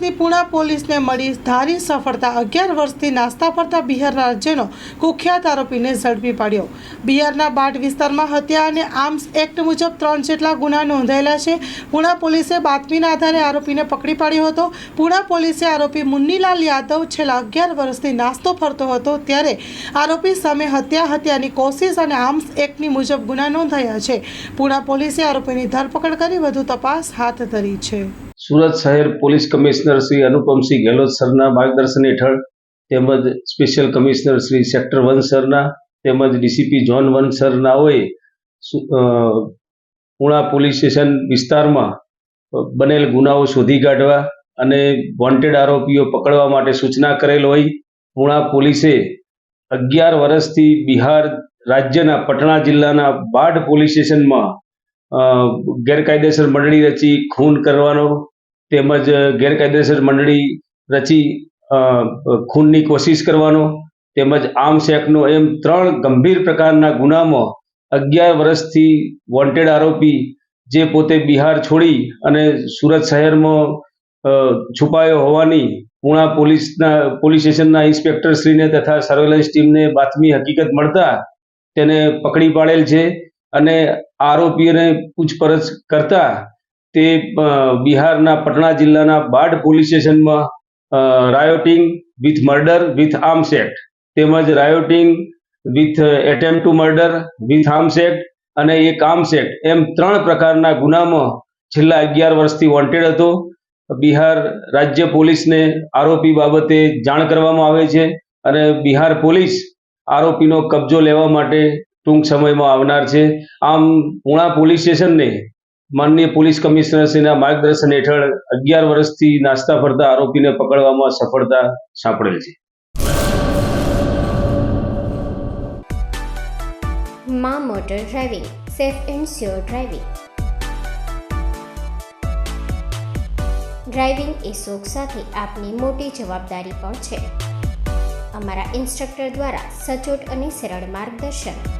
સુરતની પુણા પોલીસને મળી ધારી સફળતા. અગિયાર વર્ષથી નાસ્તા ફરતા બિહારના રાજ્યનો કુખ્યાત આરોપીને ઝડપી પાડ્યો. બિહારના બાટ વિસ્તારમાં હત્યા અને આર્મ્સ એક્ટ મુજબ ત્રણ જેટલા ગુના નોંધાયેલા છે. પુણા પોલીસે બાતમીના આધારે આરોપીને પકડી પાડ્યો હતો. પુણા પોલીસે આરોપી મુન્નીલાલ યાદવ છેલ્લા અગિયાર વર્ષથી નાસ્તો ફરતો હતો ત્યારે આરોપી સામે હત્યા, હત્યાની કોશિશ અને આર્મ્સ એક્ટની મુજબ ગુના નોંધાયા છે. પુણા પોલીસે આરોપીની ધરપકડ કરી વધુ તપાસ હાથ ધરી છે. સુરત શહેર પોલીસ કમિશનર શ્રી અનુપમસિંહ ગેહલોત સરના માર્ગદર્શન હેઠળ તેમજ special commissioner Shri sector one સરના તેમજ ડીસીપી જોન વન સરનાઓએ પુણા પોલીસ સ્ટેશન વિસ્તારમાં બનેલ ગુનાઓ શોધી કાઢવા અને વોન્ટેડ આરોપીઓ પકડવા માટે સૂચના કરેલ હોય, પુણા પોલીસે અગિયાર વર્ષથી બિહાર રાજ્યના પટણા જિલ્લાના બાઢ પોલીસ સ્ટેશનમાં ગેરકાયદેસર મંડળી રચી, ખૂન કરવાનો તેમજ ગેરકાયદેસર મંડળી રચી ખૂનની કોશિશ કરવાનો, તેમજ આર્મ્સ એક્ટનો એમ ત્રણ ગંભીર પ્રકારના ગુનામાં અગિયાર વર્ષથી વોન્ટેડ આરોપી જે પોતે બિહાર છોડી અને સુરત શહેરમાં છુપાયો હોવાની પુણા પોલીસના, પોલીસ સ્ટેશનના ઇન્સ્પેક્ટરશ્રીને તથા સર્વેલન્સ ટીમને બાતમી હકીકત મળતા તેને પકડી પાડેલ છે અને આરોપીઓને પૂછપરછ કરતા તે બિહારના પટણા જિલ્લાના બાઢ પોલીસ સ્ટેશનમાં rioting with murder with arms act તેમજ rioting with attempt to murder with arms act અને એક આર્મ્સ એક્ટ એમ ત્રણ પ્રકારના ગુનામાં છેલ્લા અગિયાર વર્ષથી વોન્ટેડ હતો. બિહાર રાજ્ય પોલીસને આરોપી બાબતે જાણ કરવામાં આવે છે અને બિહાર પોલીસ આરોપીનો કબજો લેવા માટે ટૂંક સમયમાં આવનાર છે. આમ પુણા પોલીસ સ્ટેશનને માનનીય પોલીસ કમિશનરશ્રીના માર્ગદર્શન હેઠળ અગિયાર વર્ષથી નાસ્તા ફરતા આરોપીને પકડવામાં સફળતા સાંપડેલ છે. મા motor driving, safe and sure driving. Driving એ શોખ સાથે આપની મોટી જવાબદારી પણ છે. અમારા ઇન્સ્ટ્રક્ટર દ્વારા સચોટ અને સરળ માર્ગદર્શન.